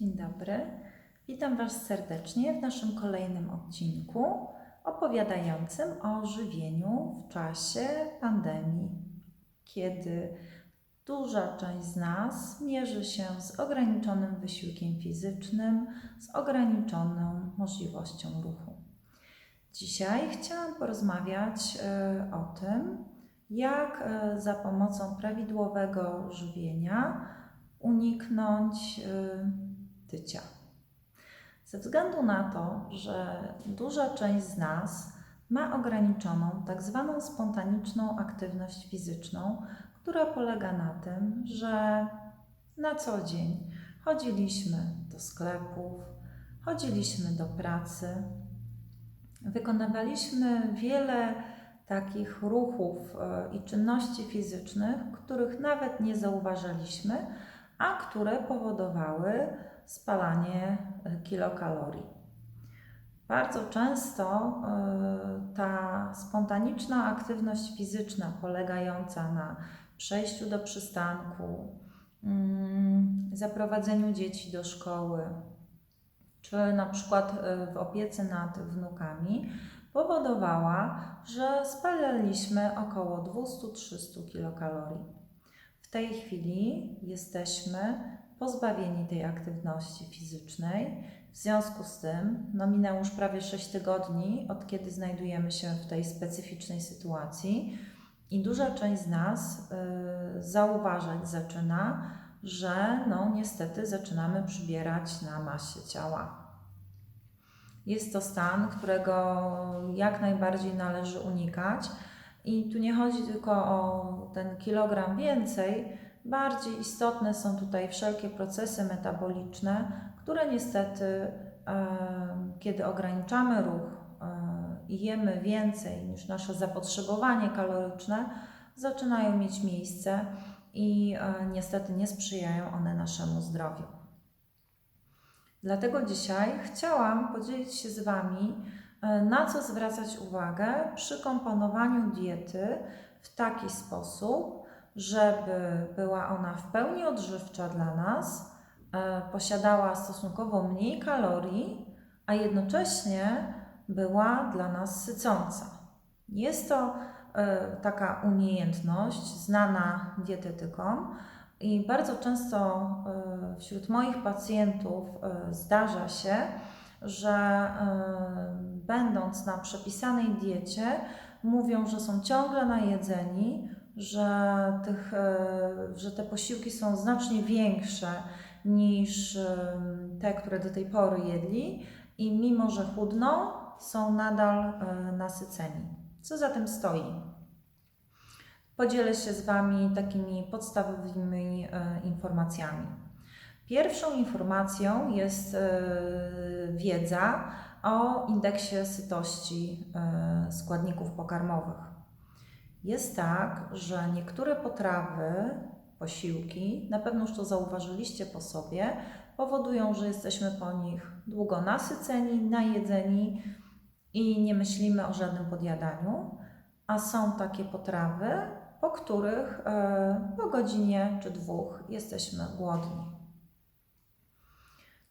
Dzień dobry. Witam Was serdecznie w naszym kolejnym odcinku opowiadającym o żywieniu w czasie pandemii, kiedy duża część z nas mierzy się z ograniczonym wysiłkiem fizycznym, z ograniczoną możliwością ruchu. Dzisiaj chciałam porozmawiać e, o tym, jak e, za pomocą prawidłowego żywienia uniknąć y, Ze względu na to, że duża część z nas ma ograniczoną tak zwaną spontaniczną aktywność fizyczną, która polega na tym, że na co dzień chodziliśmy do sklepów, chodziliśmy do pracy, wykonywaliśmy wiele takich ruchów y, i czynności fizycznych, których nawet nie zauważaliśmy, a które powodowały spalanie e, kilokalorii. Bardzo często e, ta spontaniczna aktywność fizyczna polegająca na przejściu do przystanku, mm, zaprowadzeniu dzieci do szkoły, czy na przykład e, w opiece nad wnukami, powodowała, że spalaliśmy około 200-300 kilokalorii. W tej chwili jesteśmy pozbawieni tej aktywności fizycznej. W związku z tym, no minęło już prawie 6 tygodni, od kiedy znajdujemy się w tej specyficznej sytuacji, i duża część z nas y, zauważać zaczyna, że no niestety zaczynamy przybierać na masie ciała. Jest to stan, którego jak najbardziej należy unikać i tu nie chodzi tylko o ten kilogram więcej, bardziej istotne są tutaj wszelkie procesy metaboliczne, które niestety, kiedy ograniczamy ruch i jemy więcej niż nasze zapotrzebowanie kaloryczne, zaczynają mieć miejsce i niestety nie sprzyjają one naszemu zdrowiu. Dlatego dzisiaj chciałam podzielić się z Wami na co zwracać uwagę przy komponowaniu diety w taki sposób, żeby była ona w pełni odżywcza dla nas, e, posiadała stosunkowo mniej kalorii, a jednocześnie była dla nas sycąca. Jest to e, taka umiejętność znana dietetykom i bardzo często wśród moich pacjentów zdarza się, że będąc na przepisanej diecie, mówią, że są ciągle najedzeni, że, tych, e, że te posiłki są znacznie większe niż te, które do tej pory jedli, i mimo że chudną, są nadal e, nasyceni. Co za tym stoi? Podzielę się z Wami takimi podstawowymi e, informacjami. Pierwszą informacją jest wiedza, o indeksie sytości składników pokarmowych. Jest tak, że niektóre potrawy, posiłki, na pewno już to zauważyliście po sobie, powodują, że jesteśmy po nich długo nasyceni, najedzeni i nie myślimy o żadnym podjadaniu, a są takie potrawy, po których e, po godzinie czy dwóch jesteśmy głodni.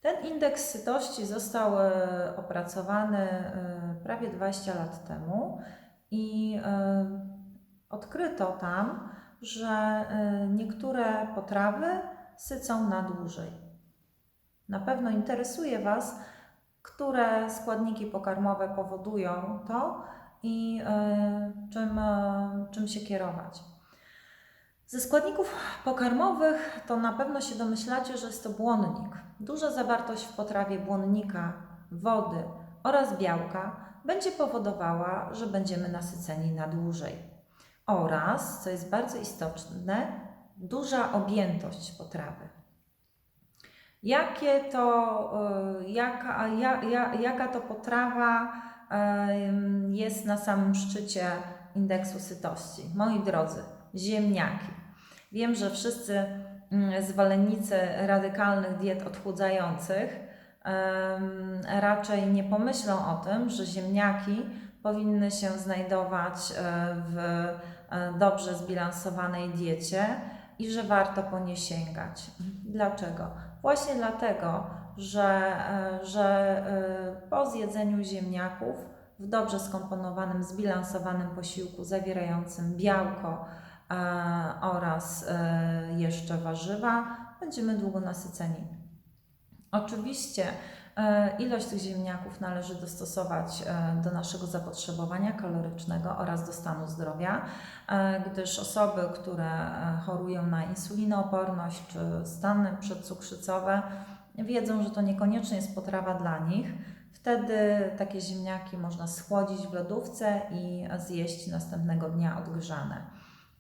Ten indeks sytości został e, opracowany e, prawie 20 lat temu i odkryto tam, że niektóre potrawy sycą na dłużej. Na pewno interesuje Was, które składniki pokarmowe powodują to i czym, czym się kierować. Ze składników pokarmowych to na pewno się domyślacie, że jest to błonnik. Duża zawartość w potrawie błonnika, wody oraz białka będzie powodowała, że będziemy nasyceni na dłużej. Oraz, co jest bardzo istotne, duża objętość potrawy. Jakie to, e, jaka, jaka to potrawa jest na samym szczycie indeksu sytości? Moi drodzy, ziemniaki. Wiem, że wszyscy mm, zwolennicy radykalnych diet odchudzających raczej nie pomyślą o tym, że ziemniaki powinny się znajdować e, w dobrze zbilansowanej diecie i że warto po nie sięgać. Dlaczego? Właśnie dlatego, że, e, że e, po zjedzeniu ziemniaków w dobrze skomponowanym, zbilansowanym posiłku zawierającym białko e, oraz e, jeszcze warzywa będziemy długo nasyceni. Oczywiście e, ilość tych ziemniaków należy dostosować e, do naszego zapotrzebowania kalorycznego oraz do stanu zdrowia, e, gdyż osoby, które e, chorują na insulinooporność czy stany przedcukrzycowe, wiedzą, że to niekoniecznie jest potrawa dla nich. Wtedy takie ziemniaki można schłodzić w lodówce i zjeść następnego dnia odgrzane.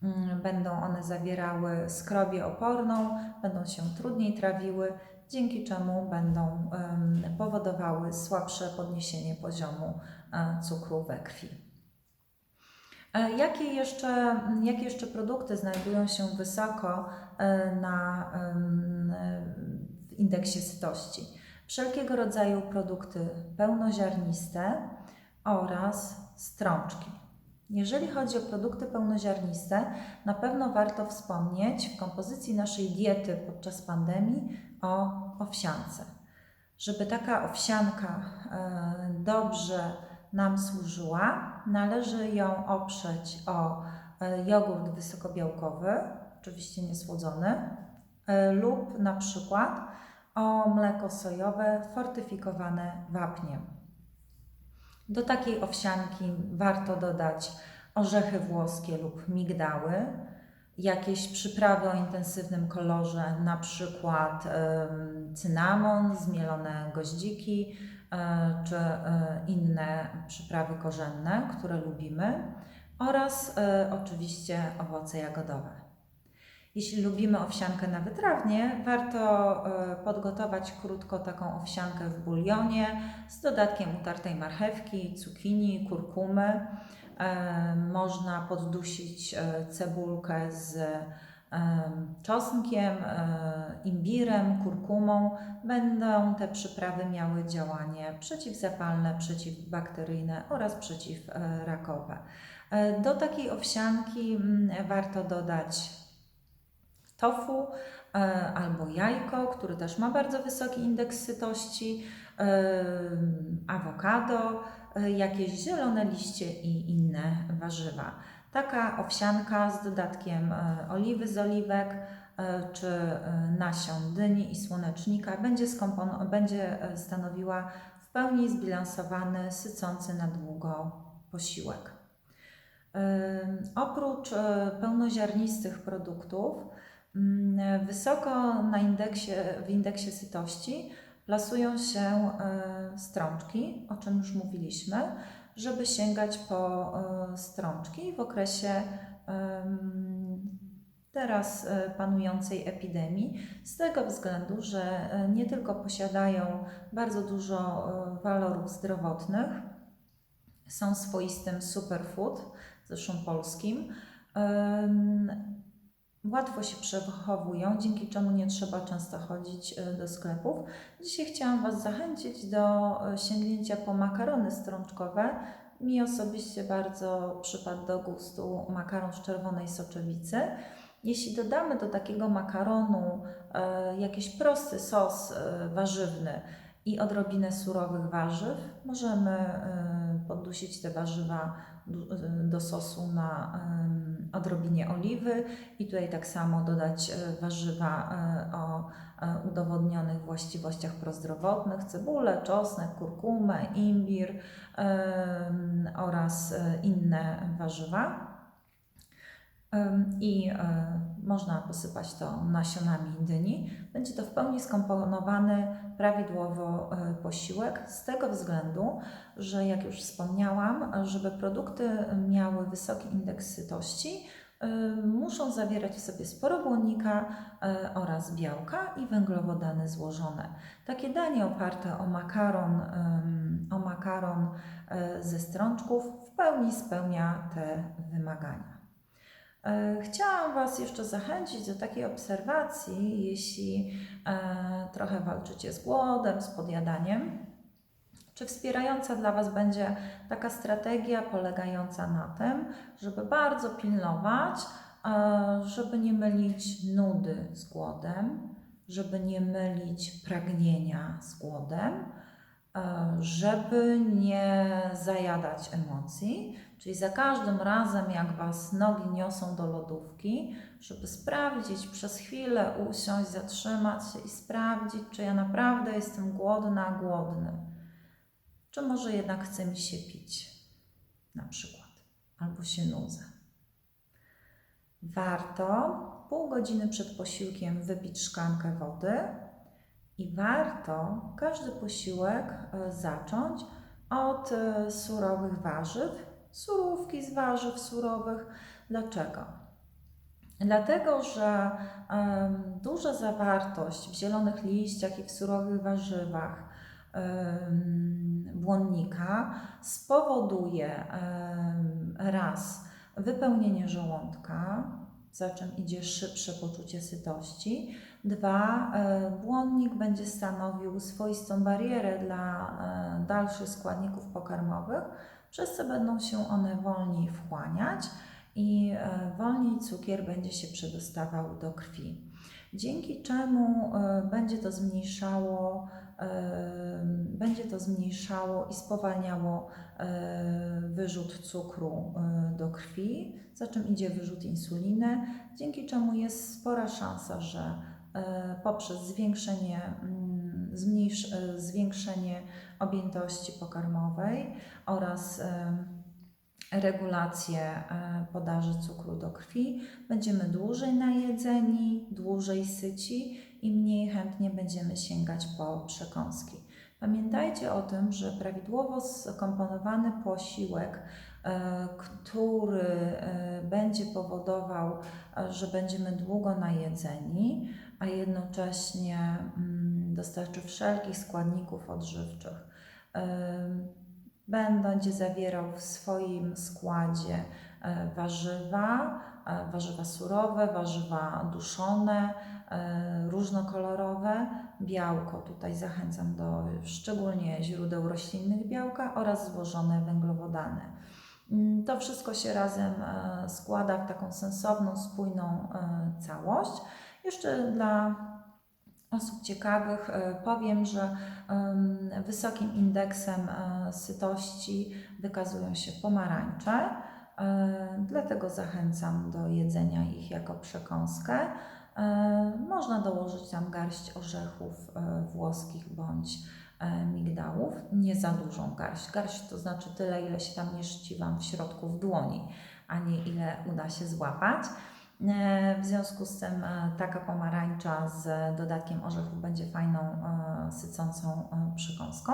Mm, Będą one zawierały skrobię oporną, będą się trudniej trawiły, dzięki czemu będą powodowały słabsze podniesienie poziomu e, cukru we krwi. E, Jakie jeszcze, jakie jeszcze produkty znajdują się wysoko e, na, w indeksie sytości? Wszelkiego rodzaju produkty pełnoziarniste oraz strączki. Jeżeli chodzi o produkty pełnoziarniste, na pewno warto wspomnieć w kompozycji naszej diety podczas pandemii o owsiance. Żeby taka owsianka e, dobrze nam służyła, należy ją oprzeć o e, jogurt wysokobiałkowy, oczywiście niesłodzony, e, lub na przykład o mleko sojowe fortyfikowane wapniem. Do takiej owsianki warto dodać orzechy włoskie lub migdały, jakieś przyprawy o intensywnym kolorze, na przykład cynamon, zmielone goździki e, czy e, inne przyprawy korzenne, które lubimy, oraz e, oczywiście owoce jagodowe. Jeśli lubimy owsiankę na wytrawnie, warto e, podgotować krótko taką owsiankę w bulionie z dodatkiem utartej marchewki, cukinii, kurkumy. E, Można poddusić e, cebulkę z czosnkiem, imbirem, kurkumą. Będą te przyprawy miały działanie przeciwzapalne, przeciwbakteryjne oraz przeciwrakowe. Do takiej owsianki mm, warto dodać tofu e, albo jajko, który też ma bardzo wysoki indeks sytości, e, awokado, e, jakieś zielone liście i inne warzywa. Taka owsianka z dodatkiem oliwy z oliwek czy nasion dyni i słonecznika będzie, będzie stanowiła w pełni zbilansowany, sycący na długo posiłek. Oprócz pełnoziarnistych produktów, wysoko na indeksie, w indeksie sytości plasują się e, strączki, o czym już mówiliśmy, żeby sięgać po e, strączki w okresie teraz e, panującej epidemii, z tego względu, że nie tylko posiadają bardzo dużo walorów zdrowotnych, są swoistym superfood, zresztą polskim. Łatwo się przechowują, dzięki czemu nie trzeba często chodzić e, do sklepów. Dzisiaj chciałam Was zachęcić do e, sięgnięcia po makarony strączkowe. Mi osobiście bardzo przypadł do gustu makaron z czerwonej soczewicy. Jeśli dodamy do takiego makaronu e, jakiś prosty sos warzywny i odrobinę surowych warzyw, możemy poddusić te warzywa do sosu na odrobinie oliwy i tutaj tak samo dodać e, warzywa e, o e, udowodnionych właściwościach prozdrowotnych, cebulę, czosnek, kurkumę, imbir oraz inne warzywa. I można posypać to nasionami dyni. Będzie to w pełni skomponowany prawidłowo e, posiłek, z tego względu, że jak już wspomniałam, żeby produkty miały wysoki indeks sytości, y, muszą zawierać w sobie sporo błonnika y, oraz białka i węglowodany złożone. Takie danie oparte o makaron, o makaron ze strączków w pełni spełnia te wymagania. E, Chciałam Was jeszcze zachęcić do takiej obserwacji, jeśli e, trochę walczycie z głodem, z podjadaniem. Czy wspierająca dla Was będzie taka strategia polegająca na tym, żeby bardzo pilnować, e, żeby nie mylić nudy z głodem, żeby nie mylić pragnienia z głodem, żeby nie zajadać emocji, czyli za każdym razem, jak Was nogi niosą do lodówki, żeby sprawdzić przez chwilę, usiąść, zatrzymać się i sprawdzić, czy ja naprawdę jestem głodna, głodny, czy może jednak chce mi się pić, na przykład, albo się nudzę. Warto pół godziny przed posiłkiem wypić szklankę wody i warto każdy posiłek e, zacząć od e, surowych warzyw, surówki z warzyw surowych. Dlaczego? Dlatego, że duża zawartość w zielonych liściach i w surowych warzywach błonnika spowoduje raz wypełnienie żołądka, za czym idzie szybsze poczucie sytości. Dwa, błonnik będzie stanowił swoistą barierę dla dalszych składników pokarmowych, przez co będą się one wolniej wchłaniać i e, wolniej cukier będzie się przedostawał do krwi. Dzięki czemu e, będzie to zmniejszało, e, będzie to zmniejszało i spowalniało wyrzut cukru do krwi, za czym idzie wyrzut insuliny, dzięki czemu jest spora szansa, że poprzez zwiększenie, mm, zmniejsz, e, zwiększenie objętości pokarmowej oraz e, regulację e, podaży cukru do krwi, będziemy dłużej najedzeni, dłużej syci i mniej chętnie będziemy sięgać po przekąski. Pamiętajcie o tym, że prawidłowo skomponowany posiłek, który będzie powodował, że będziemy długo najedzeni, a jednocześnie mm, dostarczy wszelkich składników odżywczych. Będzie zawierał w swoim składzie e, warzywa, e, warzywa surowe, warzywa duszone, e, różnokolorowe, białko. Tutaj zachęcam do szczególnie źródeł roślinnych białka oraz złożone węglowodany. Mm, To wszystko się razem składa w taką sensowną, spójną całość. Jeszcze dla osób ciekawych e, powiem, że wysokim indeksem e, sytości wykazują się pomarańcze, e, dlatego zachęcam do jedzenia ich jako przekąskę. Można dołożyć tam garść orzechów włoskich bądź migdałów, nie za dużą garść. Garść to znaczy tyle, ile się tam mieści Wam w środku w dłoni, a nie ile uda się złapać. E, W związku z tym e, taka pomarańcza z dodatkiem orzechów będzie fajną, e, sycącą przekąską.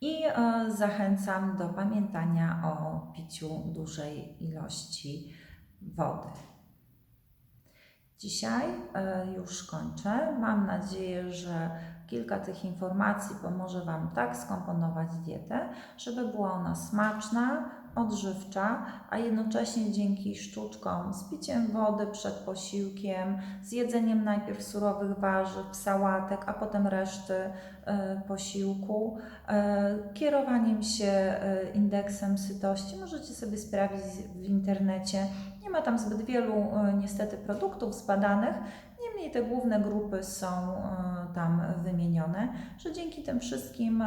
I zachęcam do pamiętania o piciu dużej ilości wody. Dzisiaj już kończę. Mam nadzieję, że kilka tych informacji pomoże Wam tak skomponować dietę, żeby była ona smaczna, odżywcza, a jednocześnie dzięki sztuczkom z piciem wody przed posiłkiem, z jedzeniem najpierw surowych warzyw, sałatek, a potem reszty e, posiłku, e, kierowaniem się e, indeksem sytości. Możecie sobie sprawdzić w internecie. Nie ma tam zbyt wielu niestety produktów zbadanych, niemniej te główne grupy są tam wymienione, że dzięki tym wszystkim,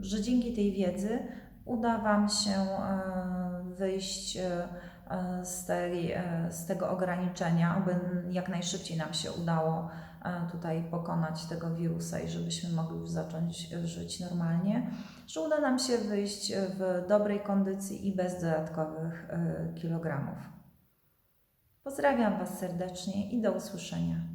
że dzięki tej wiedzy uda Wam się e, wyjść e, e, z, tej, z tego ograniczenia, aby jak najszybciej nam się udało tutaj pokonać tego wirusa i żebyśmy mogli już zacząć żyć normalnie, że uda nam się wyjść w dobrej kondycji i bez dodatkowych kilogramów. Pozdrawiam Was serdecznie i do usłyszenia.